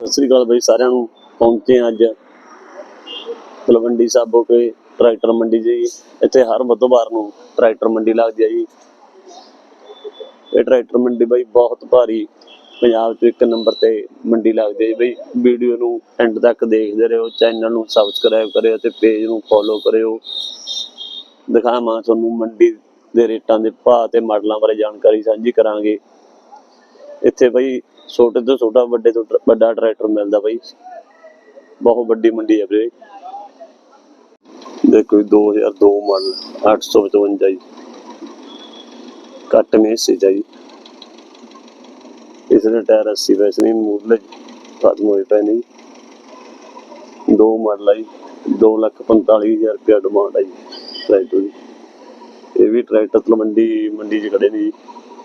ਸਤਿ ਸ੍ਰੀ ਅਕਾਲ ਬਈ, ਸਾਰਿਆਂ ਨੂੰ। ਪਹੁੰਚੇ ਅੱਜ ਤਲਵੰਡੀ ਸਾਬੋ ਕੇ ਟਰੈਕਟਰ ਮੰਡੀ ਜੀ। ਇੱਥੇ ਹਰ ਬੁੱਧਵਾਰ ਨੂੰ ਟਰੈਕਟਰ ਮੰਡੀ ਲੱਗਦੀ ਹੈ ਜੀ। ਇਹ ਟਰੈਕਟਰ ਮੰਡੀ ਬਈ ਬਹੁਤ ਭਾਰੀ, ਪੰਜਾਬ 'ਚ ਇੱਕ ਨੰਬਰ ਤੇ ਮੰਡੀ ਲੱਗਦੀ ਹੈ ਬਈ। ਵੀਡੀਓ ਨੂੰ ਐਂਡ ਤੱਕ ਦੇਖਦੇ ਰਹੋ, ਚੈਨਲ ਨੂੰ ਸਬਸਕ੍ਰਾਈਬ ਕਰਿਓ ਤੇ ਪੇਜ ਨੂੰ ਫੋਲੋ ਕਰਿਓ। ਦਿਖਾਵਾਂ ਤੁਹਾਨੂੰ ਮੰਡੀ ਦੇ ਰੇਟਾਂ ਦੇ ਭਾਅ ਤੇ ਮਾਡਲਾਂ ਬਾਰੇ ਜਾਣਕਾਰੀ ਸਾਂਝੀ ਕਰਾਂਗੇ। ਇੱਥੇ ਬਈ ਛੋਟੇ ਤੋਂ ਛੋਟਾ ਵੱਡੇ ਤੋਂ ਵੱਡਾ ਟਰੈਕਟਰ ਮਿਲਦਾ ਬਈ। ਬਹੁਤ ਵੱਡੀ ਮੰਡੀ ਹੈ ਵੀਰੇ ਦੇਖੋ 2002 ਮਾਡਲ 855 ਜੀ। ਕੱਟ ਮੇਸੇ ਜੀ ਇਸ ਦੇ ਟਾਇਰ 80 ਪੈਸੇ ਨਹੀਂ ਮੂਰਲੇ ਖਤਮ ਹੋਏ ਪਏ ਨੇ ਦੋ ਮਾਡਲ ਆ ਜੀ 245000 ਰੁਪਇਆ ਡਿਮਾਂਡ ਹੈ ਜੀ ਟਰੈਕਟਰ ਦੀ। ਇਹ ਵੀ ਟਰੈਕਟਰ ਤਲਵੰਡੀ ਮੰਡੀ 'ਚ ਖੜੇ ਨੇ ਜੀ,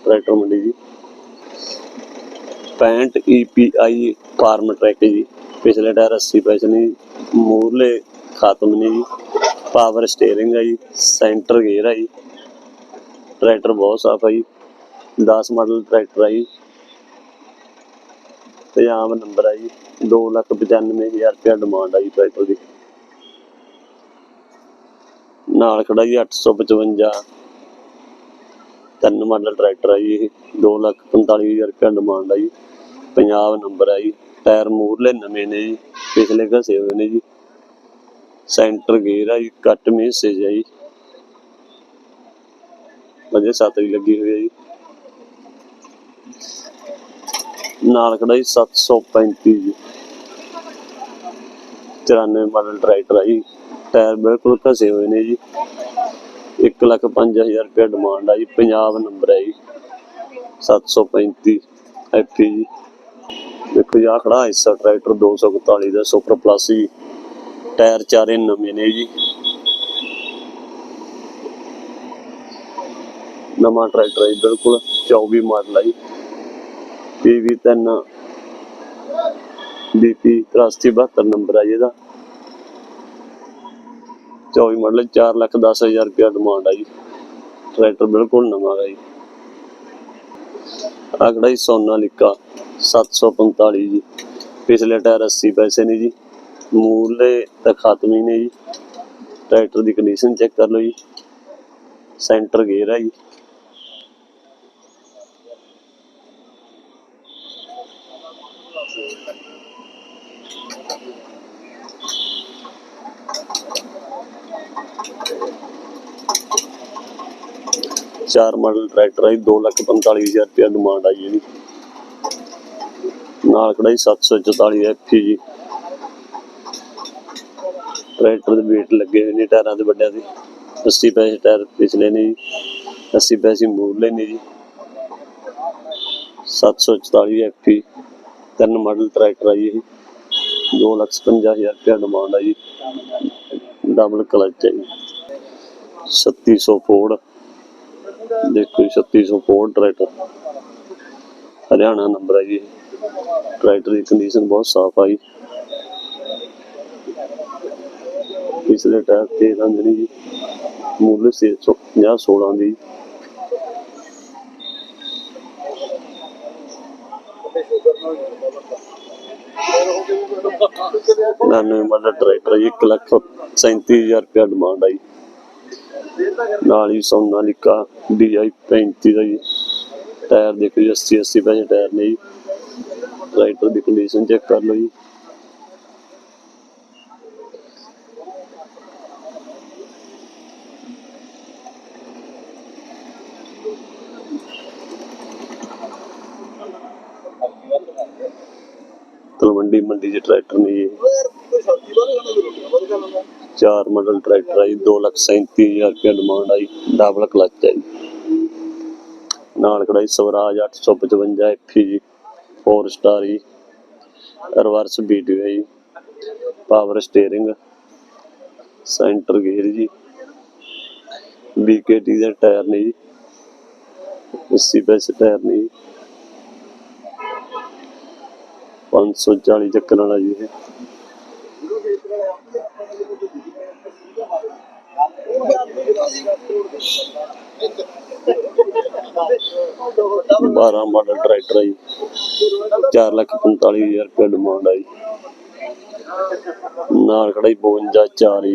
ਟਰੈਕਟਰ ਮੰਡੀ ਜੀ। 65 EPI ਫਾਰਮ ਟਰੈਕ ਜੀ। ਪਿਛਲੇ ਟਾਇਰ 80 ਪੈਸੇ ਨੇ ਜੀ। ਮੂਰਲੇ ਖਾਤਮ ਨੇ ਜੀ। ਪਾਵਰ ਸਟੀਅਰਿੰਗ ਹੈ ਜੀ, ਸੈਂਟਰ ਗੇਅਰ ਆ ਜੀ। ਟਰੈਕਟਰ ਬਹੁਤ ਸਾਫ਼ ਆ ਜੀ। 10 ਮਾਡਲ ਟਰੈਕਟਰ ਆ ਜੀ। ਪੰਜਾਬ ਨੰਬਰ ਆ ਜੀ। 295000 ਰੁਪਇਆ ਡਿਮਾਂਡ ਆ ਜੀ ਟਰੈਕਟਰ ਦੀ। ਨਾਲ ਖੜਾ ਜੀ 855 ਤਿੰਨ ਮਾਡਲ ਟਰੈਕਟਰ ਆ ਜੀ ਇਹ 245000 ਰੁਪਇਆ ਡਿਮਾਂਡ ਹੈ ਜੀ ਪੰਜਾਬ ਨੰਬਰ ਹੈ ਜੀ ਟਾਇਰ ਮੂਰਲੇ ਨਵੇਂ ਨੇ ਜੀ, ਪਿਛਲੇ ਘਸੇ ਹੋਏ ਨੇ ਜੀ। ਸੈਂਟਰ ਗੇਅਰ ਹੈ ਜੀ ਕੱਟ ਮੇਸੇਜ ਹੈ ਜੀ ਅਜੇ ਸੱਤ ਵੀ ਲੱਗੀ ਹੋਈ ਹੈ ਜੀ। ਨਾਲ ਖੜਾ ਜੀ 735 ਜੀ। 94 ਮਾਡਲ ਟਰੈਕਟਰ ਆ ਜੀ ਟਾਇਰ ਬਿਲਕੁਲ ਘਸੇ ਹੋਏ ਨੇ ਜੀ। 1 ਲੱਖ 5000 ਰੁਪਏ ਡਿਮਾਂਡ ਆ ਜੀ ਪੰਜਾਬ ਨੰਬਰ ਹੈ ਜੀ 735 ਐਫੀ ਜੀ। ਦੇਖੋ ਜੀ ਆਹ ਖੜਾ ਹਿੱਸਾ ਟਰੈਕਟਰ 241 ਦਾ ਸੁਪਰ ਪਲੱਸ ਜੀ। ਟਾਇਰ ਚਾਰੇ ਨਵੇਂ ਨੇ ਜੀ। ਨਵਾਂ ਟਰੈਕਟਰ ਹੈ ਜੀ, ਬਿਲਕੁਲ 24 ਮਾਡਲ ਹੈ ਜੀ। ਪੀਵੀ 3 ਬੀਪੀ 8372 ਨੰਬਰ ਹੈ ਜੀ ਇਹਦਾ। 24 ਮਾਡਲ 4 ਲੱਖ 10 ਹਜ਼ਾਰ ਰੁਪਇਆ ਡਿਮਾਂਡ ਆ ਜੀ। ਟਰੈਕਟਰ ਬਿਲਕੁਲ ਨਵਾਂ ਹੈ ਜੀ। ਅਗੜਾ ਹੀ ਸੋਨਾਲਿਕਾ 745 ਜੀ। ਪਿਛਲੇ ਟਾਇਰ 80 ਪੈਸੇ ਨੇ ਜੀ। ਮੂਲੇ ਤਾਂ ਖਤਮ ਹੀ ਨੇ ਜੀ। ਟਰੈਕਟਰ ਦੀ ਕੰਡੀਸ਼ਨ ਚੈੱਕ ਕਰ ਲਓ ਜੀ। ਸੈਂਟਰ ਗੇਅਰ ਹੈ ਜੀ। ਚਾਰ ਮਾਡਲ ਟਰੈਕਟਰ ਹੈ 245000 ਰੁਪਇਆ ਡਿਮਾਂਡ ਆਈ ਇਹਦੀ। ਨਾਲ ਖੜਾ ਜੀ 744 ਐਫੀ ਜੀ ਟਰੈਕਟਰ ਦੇ ਵੇਟ ਲੱਗੇ ਹੋਏ ਨੇ ਟਾਇਰਾਂ ਦੇ ਵੱਡਿਆਂ ਦੇ। 80 ਪੈਸੇ ਟਾਇਰ ਪਿਛਲੇ ਨੇ ਜੀ। 80 ਪੈਸੇ ਮੂਰਲੇ ਨੇ ਜੀ। 744 ਐਫੀ ਤਿੰਨ ਮਾਡਲ ਟਰੈਕਟਰ ਆ ਜੀ ਇਹ 250000 ਰੁਪਇਆ ਡਿਮਾਂਡ ਆ ਜੀ ਡਬਲ ਕਲਚ ਹੈ ਜੀ। 3600 ਫੋਰਡ ਦੇਖੋ ਜੀ 3600 ਟਰੈਕਟਰ। ਹਰਿਆਣਾ ਨੰਬਰ ਹੈ ਜੀ ਇਹ। ਟਰੈਕਟਰ ਦੀ ਕੰਡੀਸ਼ਨ ਬਹੁਤ ਸਾਫ਼ ਆ ਪਿਛਲੇ ਟਾਇਰ ਤੇ ਰੰਗ ਨਹੀਂ ਜੀ, ਮੁੱਲ ਸੇ 50 16 ਦੀ। ਨਾਨਵੇਂ ਮਾਡਲ ਟਰੈਕਟਰ 1 ਲੱਖ 37000 ਰੁਪਇਆ ਡਿਮਾਂਡ ਆਈ ਨਾਲ ਹੀ ਸੋਨਾਲਿਕਾ DI 35 ਦਾ ਜੀ। ਟਾਇਰ ਦੇਖੋ ਜੀ 80 80 ਪੈਸੇ ਟਾਇਰ ਨੇ ਜੀ। ਟਰੈਕਟਰ ਦੀ ਕੰਡੀਸ਼ਨ ਚੈੱਕ ਕਰ ਲਓ ਜੀ। ਤਲਵੰਡੀ ਮੰਡੀ ਦੇ ਟਰੈਕਟਰ ਨੇ ਜੀ। ਚਾਰ ਮਾਡਲ ਟਰੈਕਟਰ ਹੈ 237000 ਰੁਪਏ ਡਿਮਾਂਡ ਆਈ ਡਬਲ ਕਲਚ ਹੈ ਨਾਲ ਖੜਾ ਸਵਰਾਜ 855 ਐਫੀ 4 ਸਟਾਰ ਜੀ ਰਿਵਰਸ ਵੀਡੀਓ ਹੈ ਪਾਵਰ ਸਟੀਅਰਿੰਗ ਸੈਂਟਰ ਗੇਅਰ ਜੀ BKT ਦੇ ਟਾਇਰ ਨੇ ਜੀ 80 ਪੈਸੇ ਟਾਇਰ ਨੇ ਜੀ। 540 ਚੱਕਰ ਵਾਲਾ ਜੀ ਇਹ। ਬਾਰਾਂ ਮਾਡਲ ਟਰੈਕਟਰ ਹੈ 4 ਲੱਖ 45 ਹਜ਼ਾਰ ਰੁਪਏ ਡਿਮਾਂਡ ਆ ਨਾਲ ਖੜਾ 52 ਚਾਰ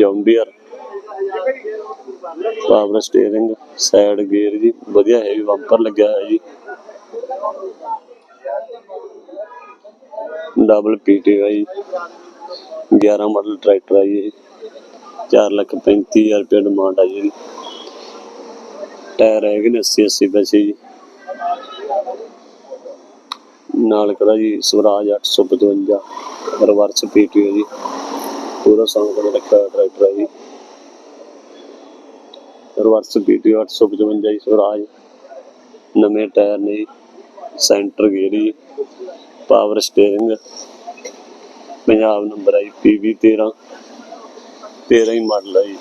John Deere. Power steering side gear ਜੀ, ਵਧੀਆ ਹੈਵੀ ਬੰਪਰ ਲੱਗਿਆ ਹੋਇਆ ਜੀ। ਡਬਲ ਪੀਟੀ ਆ ਜੀ। 11 ਮਾਡਲ ਟਰੈਕਟਰ ਆ ਜੀ 4 ਲੱਖ 35 ਹਜ਼ਾਰ ਰੁਪਏ ਡਿਮਾਂਡ ਆ ਜੀ ਟਾਇਰ ਹੈਗੇ ਨੇ 80 80 ਪੈਸੇ ਜੀ। ਨਾਲ ਕਰਾ ਜੀ ਸਵਰਾਜ 855 ਰਿਵਰਸ ਪੀਟੀ ਜੀ। ਪੂਰਾ ਸਾਊਂਡ ਦਾ ਰੱਖਿਆ ਟਰੈਕਟਰ ਹੈ ਜੀ। ਰਿਵਰਸ ਪੀਟੀ 855 ਜੀ, ਸਵਰਾਜ। ਨਵੇਂ ਟਾਇਰ ਨੇ ਸੈਂਟਰ ਗੇਅਰ ਜੀ। ਪਾਵਰ ਸਟੀਅਰਿੰਗ ਪੰਜਾਬ ਨੰਬਰ ਹੈ ਜੀ PV 13 ਹੀ ਮਾਡਲ ਹੈ ਜੀ।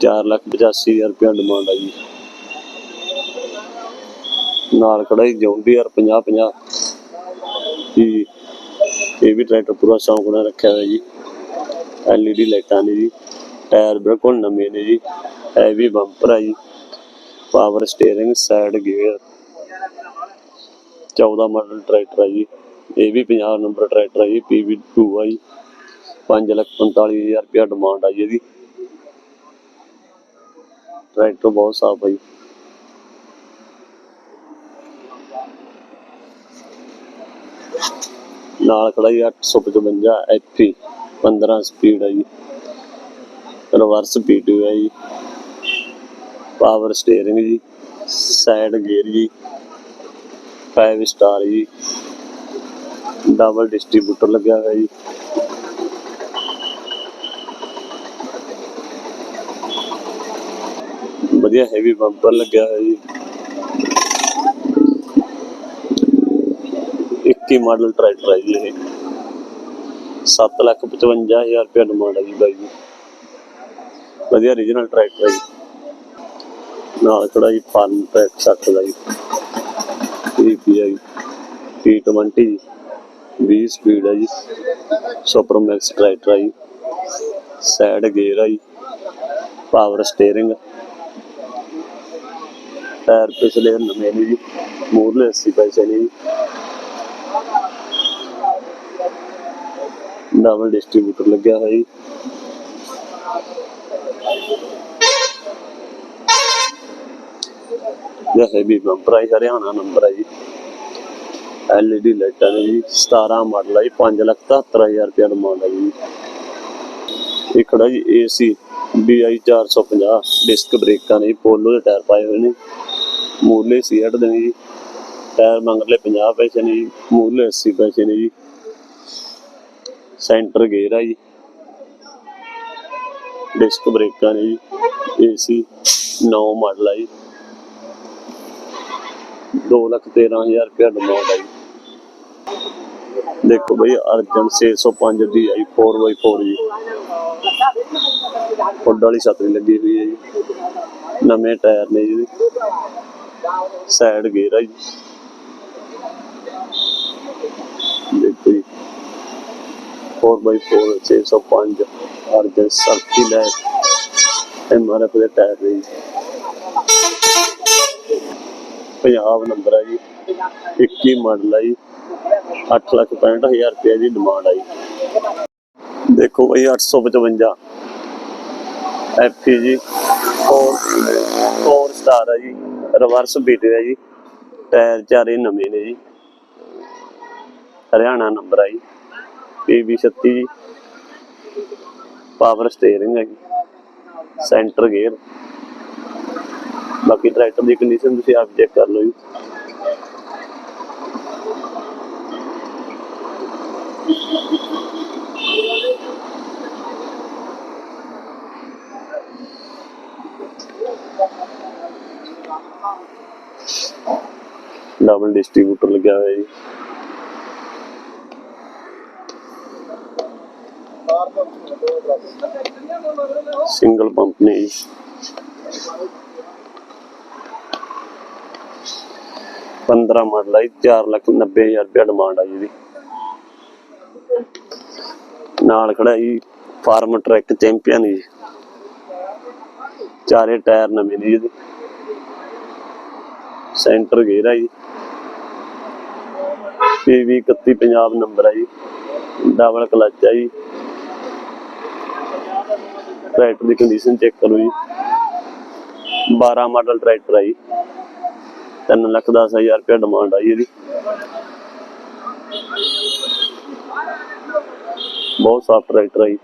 4 ਲੱਖ 85 ਰੁਪਏ ਡਿਮਾਂਡ ਹੈ ਜੀ। ਨਾਲ ਖੜਾ ਜੌਂਡੀਆਰ 50 50 ਜੀ, ਇਹ ਵੀ ਟਰੈਕਟਰ ਪੂਰਾ ਸ਼ੌਂਕ ਨਾਲ ਰੱਖਿਆ ਹੋਇਆ ਜੀ। LED ਲਾਈਟਾਂ ਨੇ ਜੀ, ਟਾਇਰ ਬਿਲਕੁਲ ਨਵੇਂ ਨੇ ਜੀ। ਹੈਵੀ ਬੰਪਰ ਆ ਜੀ। Power steering side gear 14 model tractor ਆ ਜੀ। ਇਹ ਵੀ 50 ਨੰਬਰ ਟਰੈਕਟਰ ਆ ਜੀ ਪੀਵੀ PV2 ਆ ਜੀ। 5 ਲੱਖ 45 ਹਜ਼ਾਰ ਰੁਪਇਆ ਡਿਮਾਂਡ ਆ ਜੀ ਇਹਦੀ। ਟਰੈਕਟਰ ਬਹੁਤ ਸਾਫ਼ ਹੈ ਨਾਲ ਖੜਾ ਜੀ 855 ਐਫੀ 15 ਸਪੀਡ ਹੈ ਜੀ। ਰਿਵਰਸ ਪੀਟੂ ਹੈ ਜੀ। ਪਾਵਰ ਸਟੀਅਰਿੰਗ ਜੀ ਸਾਈਡ ਗੇਅਰ ਜੀ 5 ਸਟਾਰ ਜੀ। ਡਬਲ ਡਿਸਟ੍ਰੀਬਿਊਟਰ ਲੱਗਿਆ ਹੋਇਆ ਜੀ। ਵਧੀਆ ਹੈਵੀ ਬੰਪਰ ਲੱਗਿਆ ਹੋਇਆ ਜੀ। 21 ਮਾਡਲ ਟਰੈਕਟਰ ਹੈ ਜੀ ਇਹ। 7 ਲੱਖ 55 ਹਜ਼ਾਰ ਰੁਪਏ ਡਿਮਾਂਡ ਹੈ ਜੀ ਬਾਈ ਜੀ। ਵਧੀਆ ਰੀਜਨਲ ਟਰੈਕਟਰ ਹੈ ਜੀ। ਨਾਲ ਖੜਾ ਜੀ ਫਾਰਮ ਟਰੈਕ 60 ਦਾ ਜੀ। ਇਹ T20 ਜੀ। 20 ਸਪੀਡ ਹੈ ਜੀ। ਸੁਪਰ ਮੈਕਸ ਟਰੈਕਟਰ ਹੈ ਜੀ। ਸਾਈਡ ਗੇਅਰ ਹੈ ਜੀ। ਪਾਵਰ ਸਟੀਅਰਿੰਗ ਟਾਇਰ ਪਿਛਲੇ ਨਵੇਂ ਨੇ ਜੀ ਮੂਰਲੇ 80 ਪੈਸੇ ਨੇ ਜੀ। ਡਬਲ ਡਿਸਟ੍ਰੀਬਿਊਟਰ ਲੱਗਿਆ ਹੋਇਆ ਜੀ। ਇਹ ਹੈਵੀ ਬੰਪਰ ਹੈ ਹਰਿਆਣਾ ਨੰਬਰ ਹੈ ਜੀ। LED ਲਾਈਟਾਂ ਨੇ ਜੀ 17 ਮਾਡਲ ਹੈ ਜੀ 5 ਲੱਖ 77000 ਰੁਪਏ ਡਿਮਾਂਡ ਹੈ ਜੀ। ਇਹ ਖੜਾ ਜੀ AC DI 450 ਡਿਸਕ ਬ੍ਰੇਕਾਂ ਨੇ ਪੋਲੋ ਦੇ ਟਾਇਰ ਪਾਏ ਹੋਏ ਨੇ। ਮੂਲੇ 68 ਦੇ ਨੇ ਜੀ। ਟਾਇਰ ਮੰਗਲੇ 50 ਪੈਸੇ ਨੇ ਜੀ ਮੂਲੇ 80 ਪੈਸੇ ਨੇ ਜੀ। ਸੈਂਟਰ ਗੇਅਰ ਆ ਜੀ। ਡਿਸਕ ਬ੍ਰੇਕਾਂ ਨੇ ਜੀ ਏਸੀ 9 ਮਾਡਲ ਆ ਜੀ। 2 ਲੱਖ 13000 ਰੁਪਏ ਡਿਮਾਂਡ ਆ ਜੀ। ਦੇਖੋ ਬਈ ਅਰਜਨ 605 ਦੀ ਆਈ 4x4 ਜੀ। ਫੁੱਡ ਵਾਲੀ ਛਤਰੀ ਲੱਗੀ ਹੋਈ ਹੈ ਜੀ। ਨਵੇਂ ਟਾਇਰ ਨੇ ਜੀ। ਸਾਈਡ ਗੇਅਰ ਆ ਜੀ। ਦੇਖੋ ਜੀ। 4x4 605 ਅਰਜਨ ਸਰਕੀ ਲੈ ਐਮਆਰਐਫ ਦੇ ਟਾਇਰ ਨੇ ਜੀ। ਪੰਜਾਬ ਨੰਬਰ ਹੈ ਜੀ। 21 ਮਾਡਲ ਹੈ ਜੀ। 8 ਲੱਖ 65 ਹਜ਼ਾਰ ਰੁਪਏ ਦੀ ਡਿਮਾਂਡ ਆਈ। ਦੇਖੋ ਬਈ 855 ਐਫੀ ਜੀ 4 4 ਸਟਾਰ ਹੈ ਜੀ। ਰਿਵਰਸ ਬੀਟ ਹੈ ਜੀ। ਟਾਇਰ ਚਾਰੇ ਨਵੇਂ ਨੇ ਜੀ। ਹਰਿਆਣਾ ਨੰਬਰ ਆ ਜੀ। ਪੀਬੀ 36 ਜੀ। ਪਾਵਰ ਸਟੀਅਰਿੰਗ ਹੈ ਜੀ। ਸੈਂਟਰ ਗੇਅਰ ਬਾਕੀ ਟਰੈਕਟਰ ਦੀ ਕੰਡੀਸ਼ਨ ਤੁਸੀਂ ਆਪ ਚੈੱਕ ਕਰ ਲਓ ਜੀ। ਡਬਲ ਡਿਸਟ੍ਰੀਬਿਊਟਰ ਲੱਗਿਆ ਹੋਇਆ ਜੀ। ਸਿੰਗਲ ਪੰਪ ਨੇ ਜੀ। ਪੰਦਰਾਂ ਮਾਡਲ ਹੈ ਚਾਰ ਲੱਖ ਨੱਬੇ ਹਜ਼ਾਰ ਰੁਪਇਆ ਡਿਮਾਂਡ ਆ ਜੀ ਨਾਲ ਖੜਾ ਜੀ ਫਾਰਮ ਟਰੈਕ ਚੈਂਪੀਅਨ ਜੀ। ਚਾਰੇ ਟਾਇਰ ਨਵੇਂ ਨੇ ਜੀ ਸੈਂਟਰ ਗੇਅਰ ਆ ਜੀ। PV 31 ਪੰਜਾਬ ਨੰਬਰ ਆ ਜੀ, ਡਬਲ ਕਲਚ ਆ ਜੀ। ਟਰੈਕਟਰ ਦੀ ਕੰਡੀਸ਼ਨ ਚੈੱਕ ਕਰੋ ਜੀ। 12 ਮਾਡਲ ਟਰੈਕਟਰ ਆ ਜੀ। 3 ਲੱਖ ਦਸ ਹਜ਼ਾਰ ਰੁਪਏ ਡਿਮਾਂਡ ਆ ਜੀ ਇਹਦੀ। ਬਹੁਤ ਸਾਫ਼ ਟਰੈਕਟਰ ਆ ਜੀ।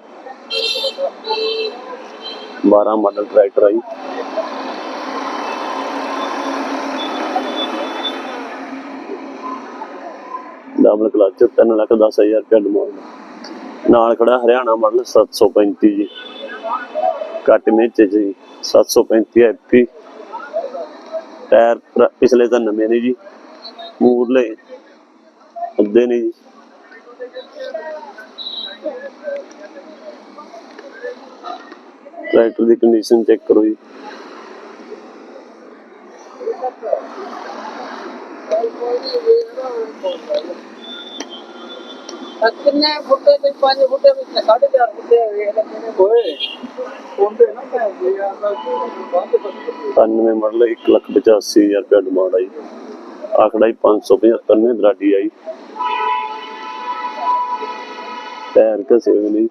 12 ਮਾਡਲ ਟਰੈਕਟਰ ਆ ਜੀ। ਡਬਲ ਕਲਚ 3 ਲੱਖ ਦਸ ਹਜ਼ਾਰ ਰੁਪਏ ਡਿਮਾਂਡ ਨਾਲ ਖੜਾ ਹਰਿਆਣਾ ਮਾਡਲ 735 ਜੀ। ਕੱਟ ਮੇਚ ਜੀ 735 ਐਪੀ ਟਾਇਰ ਪਿਛਲੇ ਤਾਂ ਨਵੇਂ ਨੇ ਜੀ, ਮੂਰਲੇ ਅੱਧੇ ਨੇ ਜੀ। ਟਰੈਕਟਰ ਦੀ ਕੰਡੀਸ਼ਨ ਚੈੱਕ ਕਰੋ ਜੀ। ਕਿੰਨੇ ਫੁੱਟੇ ਤੇ 5 ਫੁੱਟੇ ਵਿੱਚ 4.5 ਫੁੱਟੇ ਵੇਖ ਲੈ ਕਿੰਨੇ ਹੋਏ ਹੁੰਦੇ ਨਾ ਭੈਣ ਯਾਰ ਦਾ ਬੰਦ 97 ਮਾਡਲ 1 ਲੱਖ 85 ਹਜ਼ਾਰ ਰੁਪਏ ਡਿਮਾਂਡ ਆਈ। ਆਖੜਾ ਹੀ 575 ਨੇ ਦਰਾਡੀ ਆਈ। ਟਾਇਰ ਕਸੇ ਹੋਏ ਨੇ। ਜੀ।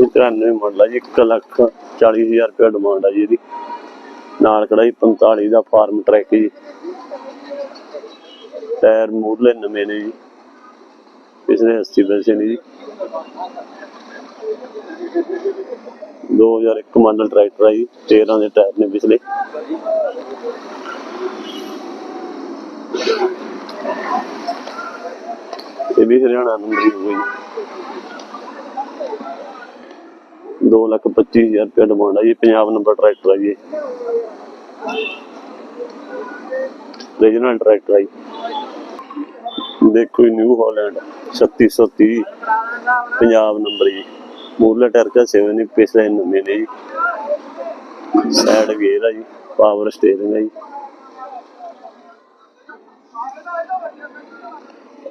ਇਹ 93 ਮਾਡਲ ਆ ਜੀ 1 ਲੱਖ 40 ਹਜ਼ਾਰ ਰੁਪਏ ਡਿਮਾਂਡ ਆ ਜੀ ਇਹਦੀ। ਨਾਲ ਕੜਾਈ 45 ਦਾ ਫਾਰਮ ਟਰੈਕ ਜੀ ਟਾਇਰ ਮੂਰਲੇ ਨਵੇਂ ਨੇ ਜੀ। ਪਿਛਲੇ 80 ਪੈਸੇ ਨੇ ਜੀ। 2001 ਮਾਡਲ ਟਰੈਕਟਰ ਆ ਜੀ 13 ਦੇ ਟਾਇਰ ਨੇ ਪਿਛਲੇ। ਇਹ ਵੀ ਹਰਿਆਣਾ ਨੰਬਰ ਹੀ ਹੋਈ ਦੋ ਲੱਖ ਪੱਚੀ ਹਜ਼ਾਰ ਰੁਪਏ ਡਿਮਾਂਡ ਆ ਜੀ ਪੰਜਾਬ ਨੰਬਰ ਟਰੈਕਟਰ ਆ ਜੀ ਰੀਜਨਲ ਟਰੈਕਟਰ ਆ ਦੇਖੋ ਨਿਊ ਹਾਲੈਂਡ 3630 ਪੰਜਾਬ ਨੰਬਰ ਜੀ। ਮੂਰਲਾ ਟਾਇਰ ਕਾ ਸੇਵਨ ਪਿਛਲੇ ਨਵੇਂ ਨੇ ਜੀ। ਸਾਈਡ ਗੇਅਰ ਆ ਜੀ ਪਾਵਰ ਸਟੀਅਰਿੰਗ ਆ ਜੀ।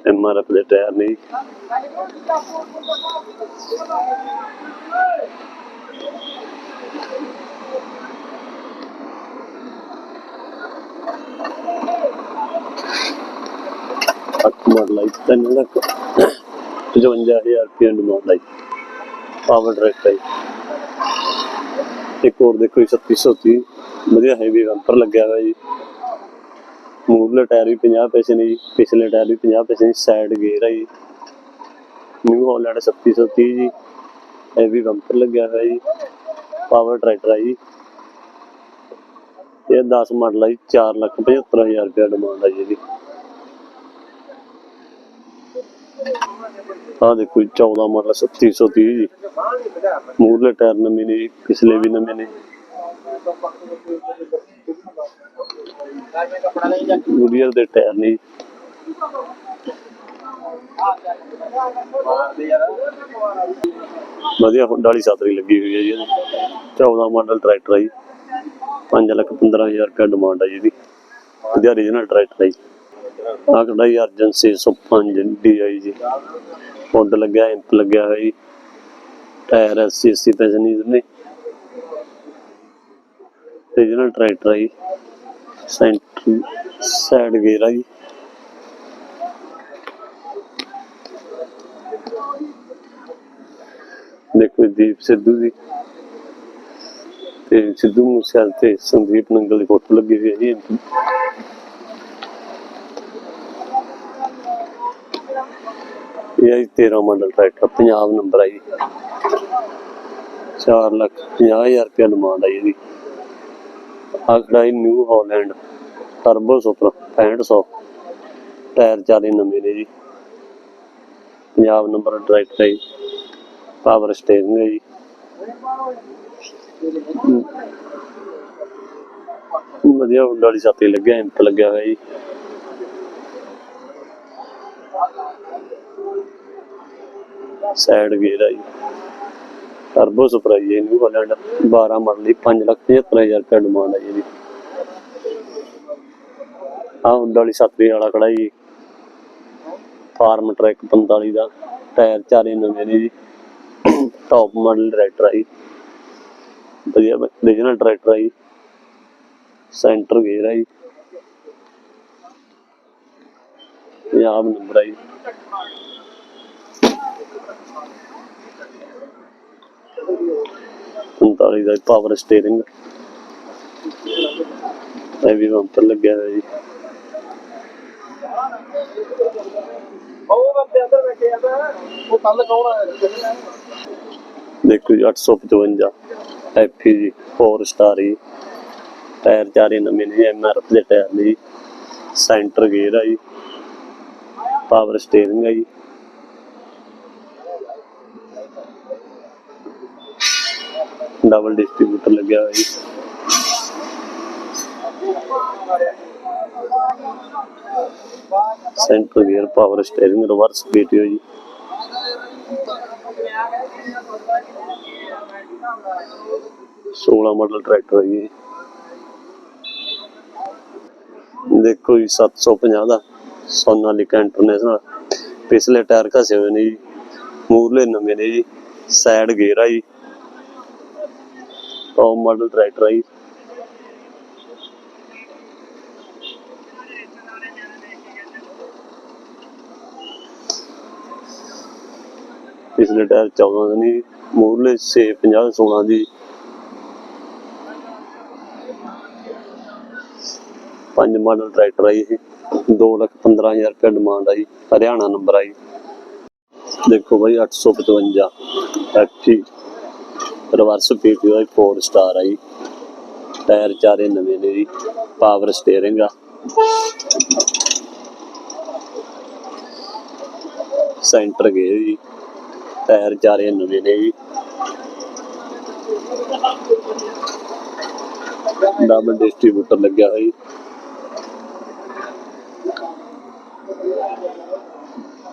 ਐਮਆਰਐਫ ਦੇ ਟਾਇਰ ਨੇ ਜੀ। ਅੱਠ ਮਾਡਲ ਆਈ ਤਿੰਨ ਲੱਖ 55000 ਰੁਪਏ ਡਿਮਾਂਡ ਆਈ ਪਾਵਰ ਡਾਇਰੈਕਟ ਆਈ ਇੱਕ ਹੋਰ ਦੇਖੋ 3630 ਵਧੀਆ ਹੈਵੀ ਬੰਪਰ ਲੱਗਿਆ ਹੋਇਆ ਜੀ। ਮੂਵਲੇ ਟਾਇਰ ਵੀ 50 ਪੈਸੇ ਨੇ ਜੀ, ਪਿਛਲੇ ਟਾਇਰ ਵੀ 50 ਪੈਸੇ ਨੇ ਸਾਈਡ ਗੇਅਰ ਆ ਜੀ। ਨਿਊ ਹਾਲੈਂਡ 3630 ਜੀ ਹੈਵੀ ਬੰਪਰ ਲੱਗਿਆ ਹੋਇਆ ਜੀ ਪਾਵਰ ਟਰੈਕਟਰ ਆ ਜੀ। ਇਹ 10 ਮਾਡਲ ਆ ਜੀ 4 ਲੱਖ 75000 ਰੁਪਏ ਡਿਮਾਂਡ ਆ ਜੀ ਇਹਦੀ। ਆ ਦੇਖੋ 14 ਮਾਡਲ 3730 ਜੀ। ਮੂਰਲੇ ਟਾਇਰ ਨਵੇਂ ਨੇ ਜੀ, ਪਿਛਲੇ ਵੀ ਨਵੇਂ ਨੇ। ਗੁਡੀਅਰ ਦੇ ਟਾਇਰ ਨੇ ਵਧੀਆ ਹੁੱਡ ਵਾਲੀ ਸਾਤਰੀ ਲੱਗੀ ਹੋਈ ਹੈ ਜੀ ਇਹਦੀ। 14 ਮਾਡਲ ਟਰੈਕਟਰ ਹੈ ਜੀ। 5 ਲੱਖ 15000 ਰੁਪਏ ਡਿਮਾਂਡ ਹੈ ਜੀ ਇਹਦੀ। ਵਧੀਆ ਰੀਜਨਲ ਟਰੈਕਟਰ ਹੈ ਜੀ। ਆਹ ਕਿਹੜਾ ਜੀ ਅਰਜਨ 605 DI ਜੀ। ਹੁੱਡ ਲੱਗਿਆ, ਇੰਪ ਲੱਗਿਆ ਹੋਇਆ ਜੀ। ਟਾਇਰ 80 80 ਪੈਸੇ ਨੇ ਰੀਜਨਲ ਟਰੈਕਟਰ ਹੈ ਜੀ। ਸੈਂਟਰ ਸਾਈਡ ਗੇਅਰ ਆ ਜੀ। ਦੇਖੋ ਦੀਪ ਸਿੱਧੂ ਦੀ ਤੇ ਸਿੱਧੂ ਮੂਸੇਵਾਲ ਤੇ ਸੰਦੀਪ ਨੰਗਲ ਦੀ ਫੋਟੋ ਲੱਗੀ ਹੋਈ ਹੈ ਜੀ। ਇਹ ਹੈ 13 ਮਾਡਲ ਟਰੈਕਟਰ ਪੰਜਾਬ ਨੰਬਰ ਆ ਜੀ 4 ਲੱਖ 50 ਰੁਪਏ ਡਿਮਾਂਡ ਆ ਇਹਦੀ। ਆਹ ਖੜਾ New Holland turbo super 6500 tyre ਚਾਰੇ ਨਵੇਂ ਨੇ ਜੀ। ਪੰਜਾਬ ਨੰਬਰ ਟਰੈਕਟਰ ਹੈ ਜੀ ਪਾਵਰ ਸਟੇਰਿੰਗ ਹੈ। ਜੀ ਵਧੀਆ ਹੁੱਡ ਵਾਲੀ ਸਾਥੀ ਲੱਗਿਆ ਇੰਪ ਲੱਗਿਆ ਹੋਇਆ ਜੀ। ਸਾਈਡ ਵੀ ਇਹਦਾ ਜੀ ਟਰਬੋ ਸਪਰਾਈ ਹੈ ਨਿਊ ਹਾਲੈਂਡ 12 ਮਾਡਲ ਦੀ 575000 ਰੁਪਏ ਡਿਮਾਂਡ ਹੈ ਜੀ ਆ ਹੁੰਦਾ ਵਾਲੀ ਵਾਲਾ ਖੜਾ ਫਾਰਮ ਟਰੈਕ 45 ਦਾ। ਟਾਇਰ ਚਾਰੇ ਨਵੇਂ ਨੇ ਜੀ। ਟੌਪ ਮਾਡਲ ਟਰੈਕਟਰ ਆਈ ਵਧੀਆ ਰੀਜਨਲ ਟਰੈਕਟਰ ਆਈ ਸੈਂਟਰ ਗੇਅਰ ਆਈ ਪੰਜਾਬ ਨੰਬਰ ਆਈ 45 ਦਾ ਪਾਵਰ ਸਟੀering ਇਹ ਵੀ ਬੰਪਰ ਲੱਗਿਆ ਹੋਇਆ ਜੀ। ਉਹ ਬੰਦੇ ਅੰਦਰ ਬੈਠੇ ਆ ਉਹ ਕੱਲ ਕੌਣ ਆਇਆ ਦੇਖੋ ਜੀ 855 ਐਫੀ ਜੀ। 4 ਸਟਾਰ ਜੀ ਟਾਇਰ ਚਾਰੇ ਨਵੇਂ ਨੇ ਐਮਆਰਐਫ ਦੇ ਟਾਇਰ ਨੇ ਜੀ। ਸੈਂਟਰ ਗੇਅਰ ਆ ਜੀ। ਪਾਵਰ ਸਟੀering ਆ ਜੀ। ਡਬਲ ਡਿਸਟ੍ਰੀਬਿਊਟਰ ਲੱਗਿਆ ਹੋਇਆ ਜੀ। Centre gear power steering reverse P T O ਜੀ। 16 ਮਾਡਲ ਟਰੈਕਟਰ ਹੈ ਜੀ। ਇਹ। ਦੇਖੋ ਜੀ 750 ਦਾ ਸੋਨਾਲੀਕਾ ਇੰਟਰਨੈਸ਼ਨਲ ਪਿਛਲੇ ਟਾਇਰ ਘਸੇ ਹੋਏ ਨੇ ਜੀ। ਮੂਰਲੇ ਨਵੇਂ ਨੇ ਜੀ। ਸਾਈਡ ਗੇਅਰ ਆ ਜੀ। ਟੌਪ ਮਾਡਲ ਟਰੈਕਟਰ ਆ ਜੀ। ਪਿਛਲੇ ਟਾਇਰ 14 ਦੇ ਨੇ ਮੂਰਲੇ 6 50 16 ਦੀ। ਪੰਜ ਮਾਡਲ ਟਰੈਕਟਰ ਆਈ ਜੀ ਇਹ। 2 ਲੱਖ 15000 ਰੁਪਏ ਡਿਮਾਂਡ ਆਈ ਹਰਿਆਣਾ ਨੰਬਰ ਆਈ ਜੀ। ਦੇਖੋ ਬਾਈ 855 ਐਫਟੀ ਰਿਵਰਸ ਪੀਟੀਓ 4 ਸਟਾਰ ਆ ਜੀ। ਟਾਇਰ ਚਾਰੇ ਨਵੇਂ ਨੇ ਜੀ। ਪਾਵਰ ਸਟੀਅਰਿੰਗ ਆ। ਸੈਂਟਰ ਗਏ ਜੀ। ਟਾਇਰ ਚਾਰੇ ਨਵੇਂ ਨੇ ਜੀ। ਡਬਲ ਡਿਸਟ੍ਰੀਬਿਊਟਰ ਲੱਗਿਆ ਹੋਇਆ ਜੀ।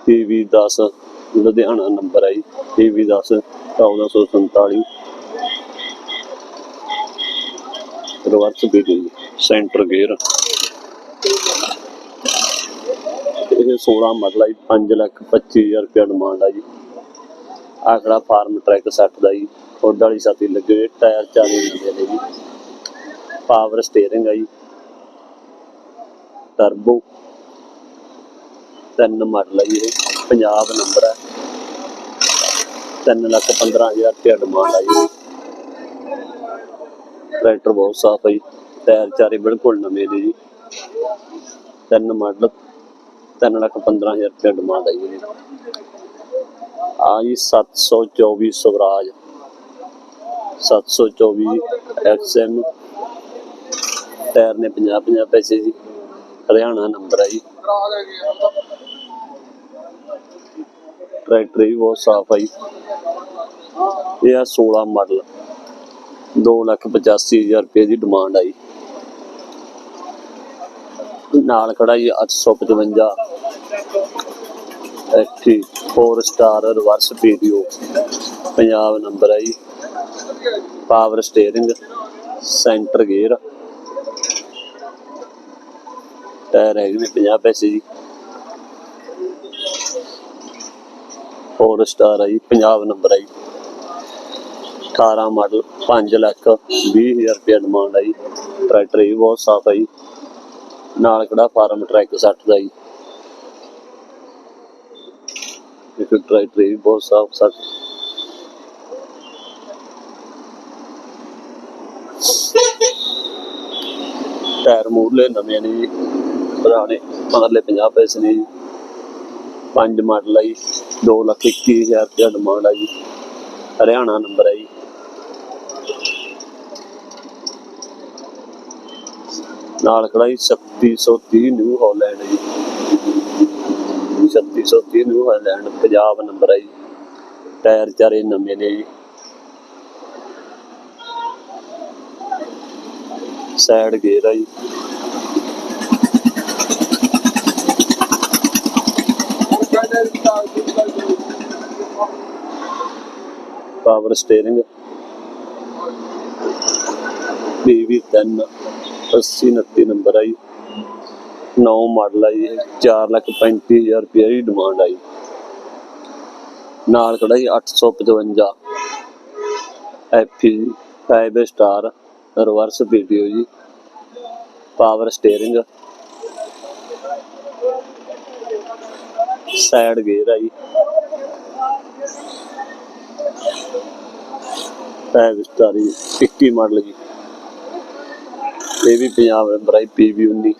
ਪੀਵੀ 10 ਲੁਧਿਆਣਾ ਨੰਬਰ ਹੈ ਜੀ। ਪੀਵੀ 10 1447 ਰਿਵਰਸ ਬੀਟੀ ਸੈਂਟਰ ਗੇਅਰ ਇਹ 16 ਮਾਡਲ ਜੀ 5 ਲੱਖ 25000 ਰੁਪਏ ਡਿਮਾਂਡ ਆ ਜੀ। ਆਖੜਾ ਫਾਰਮ ਟਰੈਕ 60 ਦਾ ਜੀ ਹੁੱਡ ਵਾਲੀ ਸਾਥੀ ਲੱਗੇ ਟਾਇਰ ਚਾਰੇ ਨਵੇਂ ਨੇ ਜੀ। ਪਾਵਰ ਸਟੀਅਰਿੰਗ ਆ ਜੀ। ਟਰਬੋ ਤਿੰਨ ਮਾਡਲ ਹੈ ਜੀ ਇਹ, ਪੰਜਾਬ ਨੰਬਰ ਹੈ ਤਿੰਨ ਲੱਖ 15000 ਰੁਪਏ ਡਿਮਾਂਡ ਆ ਜੀ। ਟਰੈਕਟਰ ਬਹੁਤ ਸਾਫ਼ ਹੈ ਜੀ। ਟਾਇਰ ਚਾਰੇ ਬਿਲਕੁਲ ਨਵੇਂ ਨੇ ਜੀ। ਤਿੰਨ ਮਾਡਲ ਤਿੰਨ ਲੱਖ 15000 ਰੁਪਏ ਡਿਮਾਂਡ ਹੈ ਜੀ ਇਹਦੀ। ਆ ਜੀ 724 ਸਵਰਾਜ। 724 ਐਕਸਐਮ ਟਾਇਰ ਨੇ 50 50 ਪੈਸੇ ਜੀ। ਹਰਿਆਣਾ ਨੰਬਰ ਹੈ ਜੀ। ਟਰੈਕਟਰ ਵੀ ਬਹੁਤ ਸਾਫ਼ ਹੈ ਜੀ। ਇਹ ਆ 16 ਮਾਡਲ 2 ਲੱਖ 85000 ਰੁਪਏ ਦੀ ਡਿਮਾਂਡ ਆਈ। ਨਾਲ ਖੜਾ ਜੀ 855 ਐਕਟੀ 4 star reverse PTO Punjab number ਹੈ ਜੀ power steering centre gear tyre ਹੈਗੇ ਨੇ 50 ਪੈਸੇ ਜੀ। 4 ਸਟਾਰ ਹੈ ਜੀ ਪੰਜਾਬ ਨੰਬਰ ਹੈ ਜੀ 18 ਮਾਡਲ 5 ਲੱਖ 20000 ਰੁਪਏ ਡਿਮਾਂਡ ਆਈ। ਟਰੈਕਟਰ ਇਹ ਬਹੁਤ ਸਾਫ਼ ਆਈ। ਨਾਲ ਕਿਹੜਾ ਫਾਰਮ ਟਰੈਕ 60 ਦਾ ਜੀ। ਇਹ ਟਰੈਕਟਰ ਇਹ ਵੀ ਬਹੁਤ ਸਾਫ਼ 60 ਟਾਇਰ ਮੂਰਲੇ ਨਵੇਂ ਨੇ ਜੀ, ਪੁਰਾਣੇ, ਮਗਰਲੇ 50 ਪੈਸੇ ਨੇ ਜੀ। ਪੰਜ ਮਾਡਲ ਹੈ ਜੀ 2 ਲੱਖ 21000 ਰੁਪਏ ਡਿਮਾਂਡ ਹੈ ਜੀ ਹਰਿਆਣਾ ਨੰਬਰ ਹੈ ਜੀ ਨਾਲ ਖੜਾ ਜੀ 3630 ਨਿਊ ਹਾਲੈਂਡ ਜੀ। 3630 ਨਿਊ ਹਾਲੈਂਡ, ਪੰਜਾਬ ਨੰਬਰ ਹੈ ਜੀ। ਟਾਇਰ ਚਾਰੇ ਨਵੇਂ ਨੇ ਜੀ। ਸਾਈਡ ਗੇਅਰ ਹੈ ਜੀ। Power steering. B V 3 80 29 number ਆਈ। 9 ਮਾਡਲ ਆਈ 4 ਲੱਖ 35000 ਰੁਪਏ ਦੀ ਡਿਮਾਂਡ ਆਈ। ਨਾਲ ਖੜਾ ਜੀ 855 ਐਫੀ 5 ਸਟਾਰ ਰਿਵਰਸ ਵੀਡੀਓ ਜੀ। ਪਾਵਰ ਸਟੀਅਰਿੰਗ ਸਾਈਡ ਗੇਅਰ ਆ ਜੀ 5 ਸਟਾਰ 21 ਮਾਡਲ ਜੀ। ਇਹ ਵੀ ਪੰਜਾਬ ਨੰਬਰ ਆਈ ਪੀਵੀ 19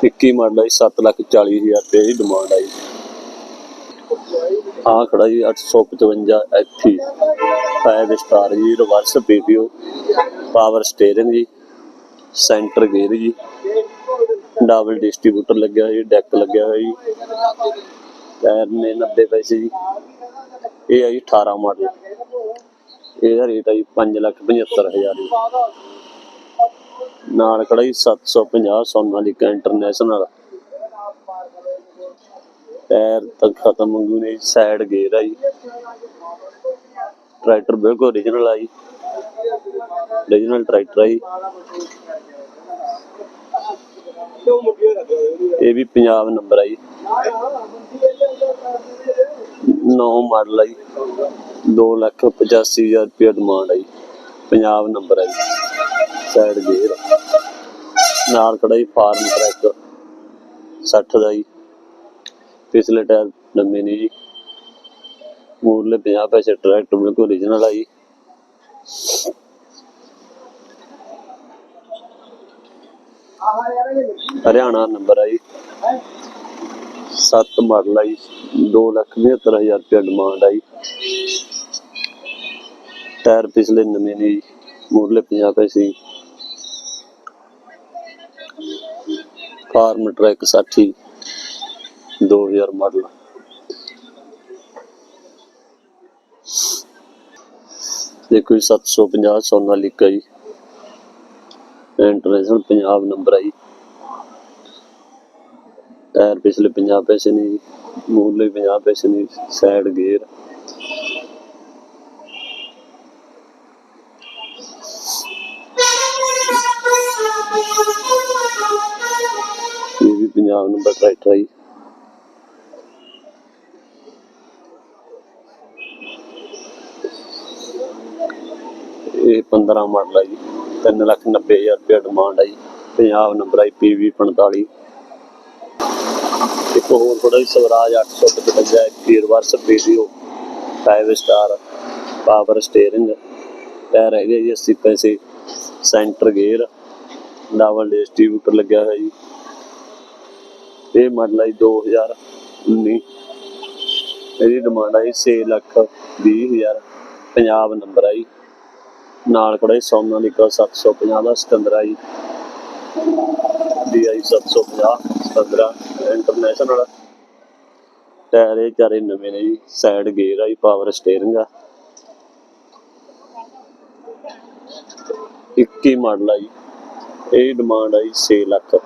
21 ਮਾਡਲ ਆਈ 7 ਲੱਖ 40 ਹਜ਼ਾਰ ਰੁਪਏ ਦੀ ਡਿਮਾਂਡ ਆਈ। ਆ ਖੜਾ ਜੀ 855 ਐਫੀ 5 ਸਟਾਰ ਜੀ ਰਿਵਰਸ ਪੀਪੀਓ ਪਾਵਰ ਸਟੀਅਰਿੰਗ ਜੀ ਸੈਂਟਰ ਗੇਅਰ ਜੀ। ਡਬਲ ਡਿਸਟ੍ਰੀਬਿਊਟਰ ਲੱਗਿਆ ਹੋਇਆ ਜੀ ਡੈਕ ਲੱਗਿਆ ਹੋਇਆ ਜੀ। ਟਾਇਰ ਨੇ 90 ਪੈਸੇ ਜੀ। ਇਹ ਆ ਜੀ 18 ਮਾਡਲ। ਇਹਦਾ ਰੇਟ ਆ ਜੀ 5 ਲੱਖ 75 ਹਜ਼ਾਰ ਜੀ। ਨਾਲ ਖੜਾ ਜੀ 750 ਸੋਨਾਲੀਕਾ ਇੰਟਰਨੈਸ਼ਨਲ। ਟਾਇਰ ਤੱਕ ਖਤਮ ਮੰਗੂ ਨੇ ਸਾਈਡ ਗੇਅਰ ਆ ਟਰੈਕਟਰ ਬਿਲਕੁਲ ਓਰੀਜਨਲ ਆ ਜੀ। ਟਰੈਕਟਰ ਆ ਇਹ ਵੀ ਪੰਜਾਬ ਨੰਬਰ ਆ 9 ਮਾਡਲ ਆਈ ਜੀ। 2 ਲੱਖ 85 ਹਜ਼ਾਰ ਰੁਪਏ ਡਿਮਾਂਡ ਆਈ ਪੰਜਾਬ ਨੰਬਰ ਆਈ ਸਾਈਡ ਗੇਅਰ ਨਾਲ ਖੜਾ ਜੀ ਫਾਰਮ ਟਰੈਕ 60 ਦਾ ਜੀ। ਪਿਛਲੇ ਟਾਇਰ ਨਵੇਂ ਨੇ ਜੀ। ਮੂਰਲੇ 50 ਪੈਸੇ ਟਰੈਕਟਰ ਬਿਲਕੁਲ ਓਰੀਜਨਲ ਆ ਜੀ। ਹਰਿਆਣਾ ਨੰਬਰ ਆ ਜੀ। 7 ਮਾਡਲ ਆ ਜੀ। 2 ਲੱਖ 75 ਹਜ਼ਾਰ ਰੁਪਏ ਡਿਮਾਂਡ ਆ ਜੀ। ਟਾਇਰ ਪਿਛਲੇ ਨਵੇਂ ਨੇ ਜੀ। ਮੂਰਲੇ 50 ਪੈਸੇ ਫਾਰਮ ਟਰੈਕ 60 2000 ਮਾਡਲ। ਦੇਖੋ ਜੀ 750 ਸੋਨਾਲੀਕਾ ਜੀ। ਇੰਟਰਨੈਸ਼ਨਲ ਪੰਜਾਬ ਨੰਬਰ ਆਈ ਟਾਇਰ ਪਿਛਲੇ 50 ਪੈਸੇ ਨੇ ਜੀ। ਮੂਰਲੇ 50 ਪੈਸੇ ਨੇ side gear Punjab number tractor ਆ ਇਹ 15 ਮਾਡਲ ਆ ਜੀ 3 ਲੱਖ 90 ਹਜ਼ਾਰ ਰੁਪਏ ਡਿਮਾਂਡ ਆ ਜੀ, ਪੰਜਾਬ ਨੰਬਰ ਆਈ ਪੀਵੀ 45 ਇੱਕ ਹੋਰ ਥੋੜਾ ਜਿਹਾ ਸਵਰਾਜ 855 ਐਚਪੀ ਰਿਵਰਸ ਵੀਡੀਓ 5 ਸਟਾਰ ਪਾਵਰ ਸਟੀਅਰਿੰਗ ਟਾਇਰ ਹੈਗੇ ਜੀ 80 ਪੈਸੇ ਸੈਂਟਰ ਗੇਅਰ ਡਬਲ ਡਿਸਟ੍ਰੀਬਿਊਟਰ ਲੱਗਿਆ ਹੋਇਆ ਜੀ। ਇਹ ਮਾਡਲ ਹੈ 2019 ਇਹਦੀ ਡਿਮਾਂਡ ਆਈ 6 ਲੱਖ 20 ਹਜ਼ਾਰ, ਪੰਜਾਬ ਨੰਬਰ ਆਈ। ਨਾਲ ਕੋਲੇ ਸੋਨਾਲੀਕਾ 750 ਦਾ ਸਿਕੰਦਰ ਆਈ। DI 750 ਸਿਕੰਦਰਾ ਇੰਟਰਨੈਸ਼ਨਲ ਟਾਇਰ ਇਹ ਚਾਰੇ ਨਵੇਂ ਨੇ ਜੀ ਸਾਈਡ ਗੇਅਰ ਆਈ ਪਾਵਰ ਸਟੀਅਰਿੰਗ ਆ। 21 ਮਾਡਲ ਆ ਜੀ ਇਹ ਡਿਮਾਂਡ ਆਈ 6 ਲੱਖ।